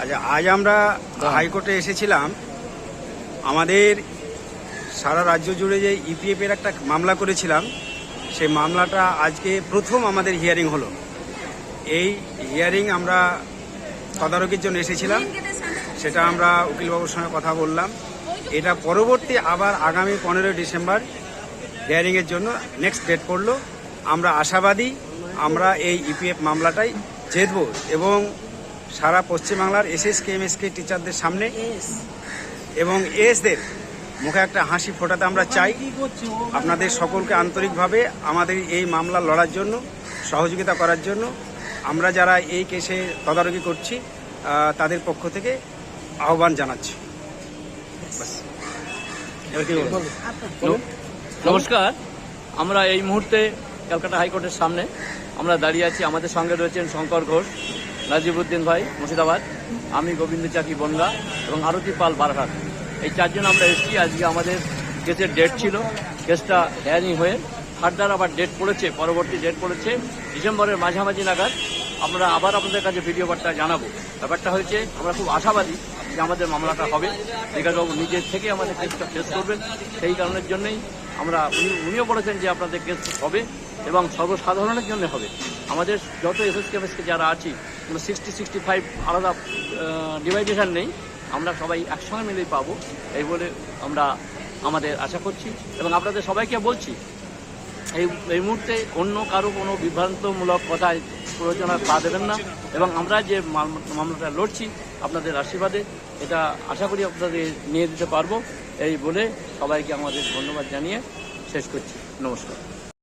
আচ্ছা আজ আমরা হাইকোর্টে এসেছিলাম। আমাদের সারা রাজ্য জুড়ে যে ইপিএফ এর একটা মামলা করেছিলাম সেই মামলাটা আজকে প্রথম আমাদের হিয়ারিং হলো। এই হিয়ারিং আমরা তদারকির জন্য এসেছিলাম। সেটা আমরা উকিলবাবুর সঙ্গে কথা বললাম। এটা পরবর্তী আবার আগামী পনেরোই ডিসেম্বর হিয়ারিংয়ের জন্য নেক্সট ডেট পড়ল। আমরা আশাবাদী আমরা এই ইপিএফ মামলাটাই জিতব এবং সারা পশ্চিমবাংলার S S K M S K টিচারদের সামনে এবং এসদের মুখে একটা হাসি ফোটাতে আমরা চাই। আপনাদের সকলকে আন্তরিকভাবে আমাদের এই মামলা লড়ার জন্য সহযোগিতা করার জন্য আমরা যারা এই কেসে তদারকি করছি তাদের পক্ষ থেকে আহ্বান জানাচ্ছি? নমস্কার। আমরা এই মুহূর্তে ক্যালকাটা হাইকোর্টের সামনে আমরা দাঁড়িয়ে আছি। আমাদের সঙ্গে রয়েছেন শঙ্কর ঘোষ নাজিবুদ্দিন ভাই, মুর্শিদাবাদ। আমি গোবিন্দ চাকি বনগা এবং আরতি পাল বারহাট। এই চারজন আমরা এসেছি। আজকে আমাদের কেসের ডেট ছিল। কেসটা হেয়ারিং হয়ে ফার্দার আবার ডেট পড়েছে, পরবর্তী ডেট পড়েছে। ডিসেম্বরের মাঝামাঝি নাগাদ আমরা আবার আপনাদের কাছে ভিডিও বার্তা জানাব। ব্যাপারটা হয়েছে, আমরা খুব আশাবাদী যে আমাদের মামলাটা হবে। বিকাশবাবু নিজের থেকে আমাদের কেসটা ফেস করবেন। সেই কারণের জন্যই আমরা, উনি উনিও বলেছেন যে আপনাদের কেস হবে। এবং সর্বসাধারণের জন্য হবে। আমাদের যত এসএস যারা আছি, কোনো সিক্সটি সিক্সটি ফাইভ আলাদা ডিভাইডেশন নেই। আমরা সবাই একসঙ্গে মিলেই পাবো, এই বলে আমরা আমাদের আশা করছি। এবং আপনাদের সবাইকে বলছি, এই এই মুহূর্তে অন্য কারও কোনো বিভ্রান্তমূলক কথায় প্ররোচনা পা দেবেন না। এবং আমরা যে মাম- মামলাটা লড়ছি, আপনাদের আশীর্বাদে এটা আশা করি আপনাদের নিয়ে দিতে পারব। এই বলে সবাইকে আমাদের ধন্যবাদ জানিয়ে শেষ করছি। নমস্কার।